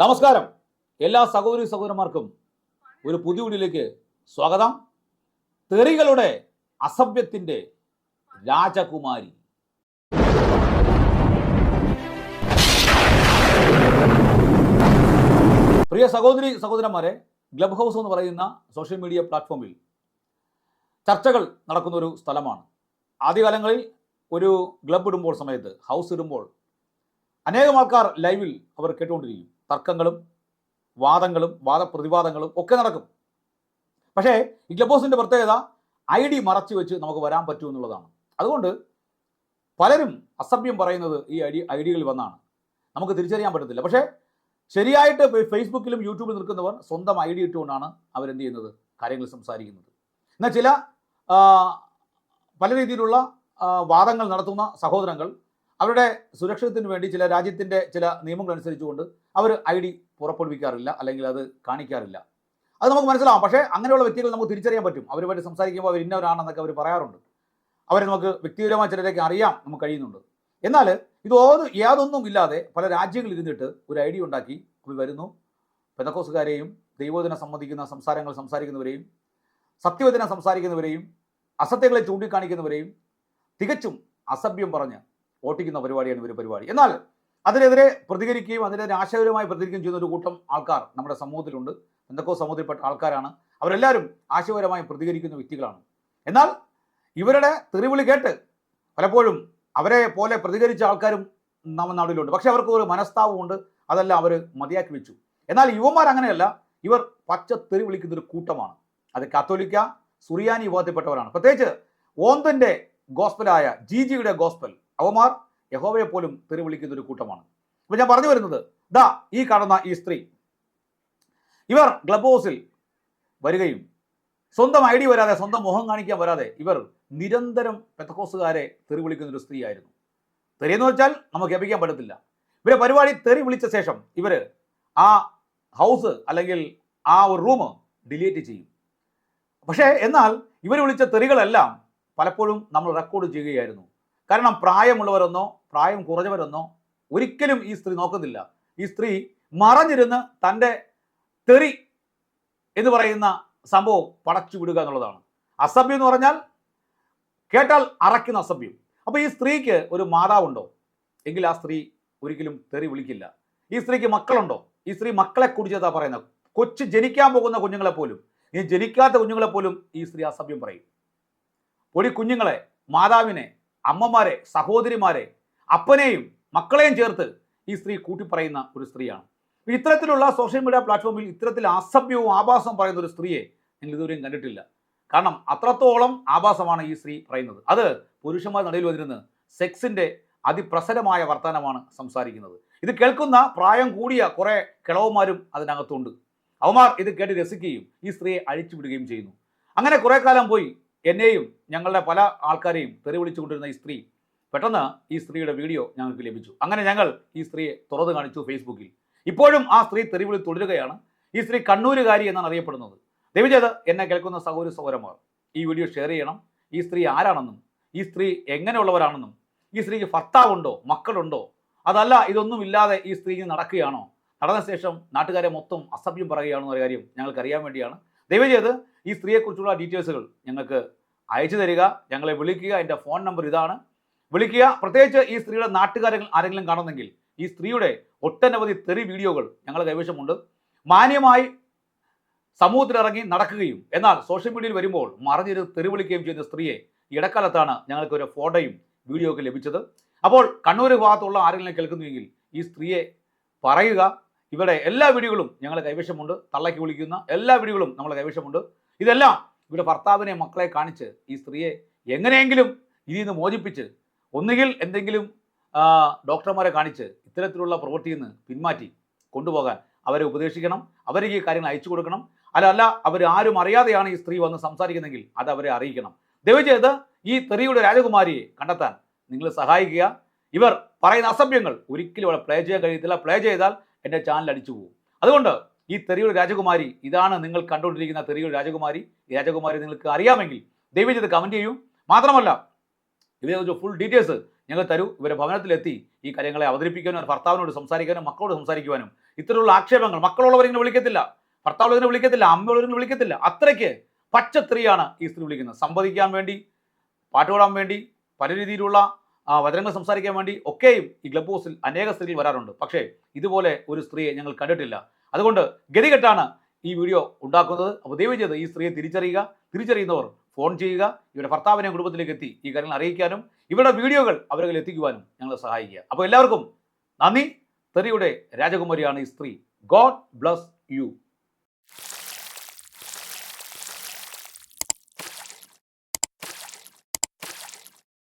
നമസ്കാരം. എല്ലാ സഹോദരി സഹോദരന്മാർക്കും ഒരു പുതിയ വീടിലേക്ക് സ്വാഗതം. തെറികളുടെ അസഭ്യത്തിന്റെ രാജകുമാരി. പ്രിയ സഹോദരി സഹോദരന്മാരെ ഗ്ലബ് ഹൗസ് എന്ന് പറയുന്ന സോഷ്യൽ മീഡിയ പ്ലാറ്റ്ഫോമിൽ ചർച്ചകൾ നടക്കുന്ന ഒരു സ്ഥലമാണ്. ആദ്യകാലങ്ങളിൽ ഒരു ഗ്ലബ് ഇടുമ്പോൾ സമയത്ത് ഹൗസ് ഇടുമ്പോൾ അനേകം ആൾക്കാർ ലൈവിൽ അവർ കേട്ടുകൊണ്ടിരിക്കും. തർക്കങ്ങളും വാദങ്ങളും വാദപ്രതിവാദങ്ങളും ഒക്കെ നടക്കും. പക്ഷേ ഈ ക്ലബ് ഹൗസിന്റെ പ്രത്യേകത ഐ ഡി മറച്ചു വെച്ച് നമുക്ക് വരാൻ പറ്റൂ എന്നുള്ളതാണ്. അതുകൊണ്ട് പലരും അസഭ്യം പറയുന്നത് ഈ ഐ ഡി ഐ ഡികളിൽ വന്നാണ്. നമുക്ക് തിരിച്ചറിയാൻ പറ്റത്തില്ല. പക്ഷേ ശരിയായിട്ട് ഫേസ്ബുക്കിലും യൂട്യൂബിലും നിൽക്കുന്നവർ സ്വന്തം ഐ ഡി ഇട്ടുകൊണ്ടാണ് അവരെന്ത് ചെയ്യുന്നത്? കാര്യങ്ങൾ സംസാരിക്കുന്നത്. എന്നാൽ ചില പല രീതിയിലുള്ള വാദങ്ങൾ നടത്തുന്ന സഹോദരങ്ങൾ അവരുടെ സുരക്ഷിതത്തിന് വേണ്ടി ചില രാജ്യത്തിന്റെ ചില നിയമങ്ങൾ അനുസരിച്ചുകൊണ്ട് അവർ ഐ ഡി പുറപ്പെടുവിക്കാറില്ല അല്ലെങ്കിൽ അത് കാണിക്കാറില്ല. അത് നമുക്ക് മനസ്സിലാവാം. പക്ഷേ അങ്ങനെയുള്ള വ്യക്തികൾ നമുക്ക് തിരിച്ചറിയാൻ പറ്റും. അവരുമായിട്ട് സംസാരിക്കുമ്പോൾ അവർ ഇന്നവരാണെന്നൊക്കെ അവർ പറയാറുണ്ട്. അവരെ നമുക്ക് വ്യക്തിപരമായ ചിലരേക്ക് അറിയാം നമുക്ക് കഴിയുന്നുണ്ട്. എന്നാൽ ഇത് ഓത് യാതൊന്നും ഇല്ലാതെ പല രാജ്യങ്ങളിൽ ഇരുന്നിട്ട് ഒരു ഐ ഡി ഉണ്ടാക്കി. അവർ വരുന്നു. പെതക്കോസുകാരെയും ദൈവോധന സംബന്ധിക്കുന്ന സംസാരങ്ങൾ സംസാരിക്കുന്നവരെയും സത്യവചന സംസാരിക്കുന്നവരെയും അസത്യങ്ങളെ ചൂണ്ടിക്കാണിക്കുന്നവരെയും തികച്ചും അസഭ്യം പറഞ്ഞ് ഓട്ടിക്കുന്ന പരിപാടിയാണ് ഇവർ പരിപാടി. എന്നാൽ അതിനെതിരെ പ്രതികരിക്കുകയും അതിനെതിരെ ആശയപരമായി പ്രതികരിക്കുകയും ചെയ്യുന്ന ഒരു കൂട്ടം ആൾക്കാർ നമ്മുടെ സമൂഹത്തിലുണ്ട്. എന്തൊക്കെയോ സമൂഹത്തിൽപ്പെട്ട ആൾക്കാരാണ്. അവരെല്ലാവരും ആശയപരമായി പ്രതികരിക്കുന്ന വ്യക്തികളാണ്. എന്നാൽ ഇവരുടെ തെറിവിളി കേട്ട് പലപ്പോഴും അവരെ പോലെ പ്രതികരിച്ച ആൾക്കാരും നമ്മുടെ നാടിലുണ്ട് പക്ഷെ അവർക്ക് ഒരു മനസ്താവമുണ്ട് അതെല്ലാം അവർ മതിയാക്കി വെച്ചു. എന്നാൽ യുവമാർ അങ്ങനെയല്ല. ഇവർ പച്ച തെറി വിളിക്കുന്ന ഒരു കൂട്ടമാണ്. അത് കാത്തോലിക്ക സുറിയാനി വിഭാഗത്തിൽപ്പെട്ടവരാണ്. പ്രത്യേകിച്ച് ഓന്തന്റെ ഗോസ്പലായ ജിജിയുടെ ഗോസ്പൽ അവമാർ യഹോവയെ പോലും തെരുവിളിക്കുന്ന ഒരു കൂട്ടമാണ്. അപ്പൊ ഞാൻ പറഞ്ഞു വരുന്നത് ദാ ഈ കാണുന്ന ഈ സ്ത്രീ ഇവർ ക്ലബ് ഹൗസിൽ വരികയും സ്വന്തം ഐ ഡി വരാതെ സ്വന്തം മുഖം കാണിക്കാൻ വരാതെ ഇവർ നിരന്തരം പെത്തക്കോസുകാരെ തെറി വിളിക്കുന്ന ഒരു സ്ത്രീയായിരുന്നു തെറി എന്ന് വെച്ചാൽ നമുക്ക് ലഭിക്കാൻ പറ്റത്തില്ല. ഇവരെ പരിപാടി തെറി വിളിച്ച ശേഷം ഇവർ ആ ഹൗസ് അല്ലെങ്കിൽ ആ ഒരു റൂം ഡിലീറ്റ് ചെയ്യും. പക്ഷേ എന്നാൽ ഇവർ വിളിച്ച തെറികളെല്ലാം പലപ്പോഴും നമ്മൾ റെക്കോർഡ് ചെയ്യുകയായിരുന്നു. കാരണം പ്രായമുള്ളവരെന്നോ പ്രായം കുറഞ്ഞവരെന്നോ ഒരിക്കലും ഈ സ്ത്രീ നോക്കുന്നില്ല. ഈ സ്ത്രീ മറഞ്ഞിരുന്ന് തന്റെ തെറി എന്ന് പറയുന്ന സംഭവം പടച്ചു വിടുക എന്നുള്ളതാണ്. അസഭ്യം എന്ന് പറഞ്ഞാൽ കേട്ടാൽ അറയ്ക്കുന്ന അസഭ്യം. അപ്പോൾ ഈ സ്ത്രീക്ക് ഒരു മാതാവുണ്ടോ? എങ്കിൽ ആ സ്ത്രീ ഒരിക്കലും തെറി വിളിക്കില്ല. ഈ സ്ത്രീക്ക് മക്കളുണ്ടോ? ഈ സ്ത്രീ മക്കളെ കുടിച്ചതാ പറയുന്നത്? കൊച്ചു ജനിക്കാൻ പോകുന്ന കുഞ്ഞുങ്ങളെ പോലും ഈ ജനിക്കാത്ത കുഞ്ഞുങ്ങളെ പോലും ഈ സ്ത്രീ അസഭ്യം പറയും. ഒരു കുഞ്ഞുങ്ങളെ മാതാവിനെ അമ്മമാരെ സഹോദരിമാരെ അപ്പനെയും മക്കളെയും ചേർത്ത് ഈ സ്ത്രീ കൂട്ടിപ്പറയുന്ന ഒരു സ്ത്രീയാണ്. ഇത്തരത്തിലുള്ള സോഷ്യൽ മീഡിയ പ്ലാറ്റ്ഫോമിൽ ഇത്തരത്തിൽ അസഭ്യവും ആഭാസവും പറയുന്ന ഒരു സ്ത്രീയെ നിങ്ങൾ ഇതുവരെയും കണ്ടിട്ടില്ല. കാരണം അത്രത്തോളം ആഭാസമാണ് ഈ സ്ത്രീ പറയുന്നത്. അത് പുരുഷന്മാർ നടയിൽ വന്നിരുന്ന് സെക്സിന്റെ അതിപ്രസരമായ വർത്തമാനമാണ് സംസാരിക്കുന്നത്. ഇത് കേൾക്കുന്ന പ്രായം കൂടിയ കുറെ കിളവന്മാരും അതിനകത്തുണ്ട്. അവമാർ ഇത് കേട്ട് രസിക്കുകയും ഈ സ്ത്രീയെ അഴിച്ചുവിടുകയും ചെയ്യുന്നു. അങ്ങനെ കുറെ കാലം പോയി. എന്നെയും ഞങ്ങളുടെ പല ആൾക്കാരെയും തെറി വിളിച്ചുകൊണ്ടിരുന്ന ഈ സ്ത്രീ പെട്ടെന്ന് ഈ സ്ത്രീയുടെ വീഡിയോ ഞങ്ങൾക്ക് ലഭിച്ചു. അങ്ങനെ ഞങ്ങൾ ഈ സ്ത്രീയെ തുറന്നു കാണിച്ചു ഫേസ്ബുക്കിൽ. ഇപ്പോഴും ആ സ്ത്രീ തെരുവിളി തുടരുകയാണ്. ഈ സ്ത്രീ കണ്ണൂരുകാരി എന്നാണ് അറിയപ്പെടുന്നത്. ദയവുചെയ്ത് എന്നെ കേൾക്കുന്ന സഹോദര സഹോദരന്മാർ ഈ വീഡിയോ ഷെയർ ചെയ്യണം. ഈ സ്ത്രീ ആരാണെന്നും ഈ സ്ത്രീ എങ്ങനെയുള്ളവരാണെന്നും ഈ സ്ത്രീക്ക് ഭർത്താവുണ്ടോ മക്കളുണ്ടോ അതല്ല ഇതൊന്നും ഇല്ലാതെ ഈ സ്ത്രീ നടക്കുകയാണോ? നടന്ന ശേഷം നാട്ടുകാരെ മൊത്തം അസഭ്യം പറയുകയാണോ എന്നൊരു കാര്യം ഞങ്ങൾക്ക് അറിയാൻ വേണ്ടിയാണ്. ദയവുചെയ്ത് ഈ സ്ത്രീയെക്കുറിച്ചുള്ള ഡീറ്റെയിൽസുകൾ ഞങ്ങൾക്ക് അയച്ചു തരിക. ഞങ്ങളെ വിളിക്കുക. എന്റെ ഫോൺ നമ്പർ ഇതാണ്. വിളിക്കുക. പ്രത്യേകിച്ച് ഈ സ്ത്രീയുടെ നാട്ടുകാരെ ആരെങ്കിലും കാണുന്നെങ്കിൽ ഈ സ്ത്രീയുടെ ഒട്ടനവധി തെറി വീഡിയോകൾ ഞങ്ങളുടെ കൈവശമുണ്ട്. മാന്യമായി സമൂഹത്തിലിറങ്ങി നടക്കുകയും എന്നാൽ സോഷ്യൽ മീഡിയയിൽ വരുമ്പോൾ മറിഞ്ഞിരുന്ന് തെറി വിളിക്കുകയും ചെയ്യുന്ന സ്ത്രീയെ ഇടക്കാലത്താണ് ഞങ്ങൾക്ക് ഒരു ഫോട്ടോയും വീഡിയോ ഒക്കെ ലഭിച്ചത്. അപ്പോൾ കണ്ണൂർ ഭാഗത്തുള്ള ആരെങ്കിലും കേൾക്കുന്നുവെങ്കിൽ ഈ സ്ത്രീയെ പറയുക. ഇവിടെ എല്ലാ വീഡിയോകളും ഞങ്ങളുടെ കൈവശമുണ്ട്. തള്ളയ്ക്ക് വിളിക്കുന്ന എല്ലാ വീഡിയോകളും നമ്മുടെ കൈവശമുണ്ട്. ഇതെല്ലാം ഇവിടെ ഭർത്താവിനെ മക്കളെ കാണിച്ച് ഈ സ്ത്രീയെ എങ്ങനെയെങ്കിലും ഇതിൽ നിന്ന് മോചിപ്പിച്ച് ഒന്നുകിൽ എന്തെങ്കിലും ഡോക്ടർമാരെ കാണിച്ച് ഇത്തരത്തിലുള്ള പ്രവൃത്തിയിൽ നിന്ന് പിന്മാറ്റി കൊണ്ടുപോകാൻ അവരെ ഉപദേശിക്കണം അവരേക്ക് ഈ കാര്യങ്ങൾ അയച്ചു കൊടുക്കണം. അല്ലല്ല അല്ല അവർ ആരും അറിയാതെയാണ് ഈ സ്ത്രീ വന്ന് സംസാരിക്കുന്നതെങ്കിൽ അത് അവരെ അറിയിക്കണം. ദയവുചെയ്ത് ഈ തെറിയുടെ രാജകുമാരിയെ കണ്ടെത്താൻ നിങ്ങൾ സഹായിക്കുക. ഇവർ പറയുന്ന അസഭ്യങ്ങൾ ഒരിക്കലും അവിടെ പ്ലേ ചെയ്യാൻ കഴിയത്തില്ല. പ്ലേ ചെയ്താൽ എന്റെ ചാനൽ അടിച്ചു പോകും. അതുകൊണ്ട് ഈ തെറിയുടെ രാജകുമാരി ഇതാണ് നിങ്ങൾ കണ്ടുകൊണ്ടിരിക്കുന്ന തെറിയുടെ രാജകുമാരി. രാജകുമാരി നിങ്ങൾക്ക് അറിയാമെങ്കിൽ ദയവ് ചെയ്ത് കമന്റ് ചെയ്യൂ. മാത്രമല്ല ഇതിനെക്കുറിച്ച് ഫുൾ ഡീറ്റെയിൽസ് ഞങ്ങൾ തരൂ ഇവരെ ഭവനത്തിലെത്തി ഈ കാര്യങ്ങളെ അവതരിപ്പിക്കാനും ഭർത്താവിനോട് സംസാരിക്കാനും മക്കളോട് സംസാരിക്കുവാനും. ഇത്തരത്തിലുള്ള ആക്ഷേപങ്ങൾ മക്കളുള്ളവരിങ്ങനെ വിളിക്കത്തില്ല. ഭർത്താവുള്ളവരിങ്ങനെ വിളിക്കത്തില്ല അമ്മയുള്ളവരെ വിളിക്കത്തില്ല. അത്രയ്ക്ക് പച്ച സ്ത്രീയാണ് ഈ സ്ത്രീ വിളിക്കുന്നത്. സംവദിക്കാൻ വേണ്ടി പാട്ടുപാടാൻ വേണ്ടി പല രീതിയിലുള്ള വചനങ്ങൾ സംസാരിക്കാൻ വേണ്ടി ഒക്കെയും ഈ ക്ലബ് ഹൗസിൽ അനേക സ്ത്രീകൾ വരാറുണ്ട്. പക്ഷേ ഇതുപോലെ ഒരു സ്ത്രീയെ ഞങ്ങൾ കണ്ടിട്ടില്ല. അതുകൊണ്ട് ഗതികെട്ടാണ് ഈ വീഡിയോ ഉണ്ടാക്കുന്നത്. അപ്പോൾ ദയവ് ചെയ്ത് ഈ സ്ത്രീയെ തിരിച്ചറിയുക. തിരിച്ചറിയുന്നവർ ഫോൺ ചെയ്യുക. ഇവരുടെ ഭർത്താവിനെ കുടുംബത്തിലേക്ക് എത്തി ഈ കാര്യങ്ങൾ അറിയിക്കാനും ഇവരുടെ വീഡിയോകൾ അവരിൽ എത്തിക്കുവാനും ഞങ്ങളെ സഹായിക്കുക. അപ്പോൾ എല്ലാവർക്കും നന്ദി. തെറിയുടെ രാജകുമാരിയാണ് ഈ സ്ത്രീ. God bless you.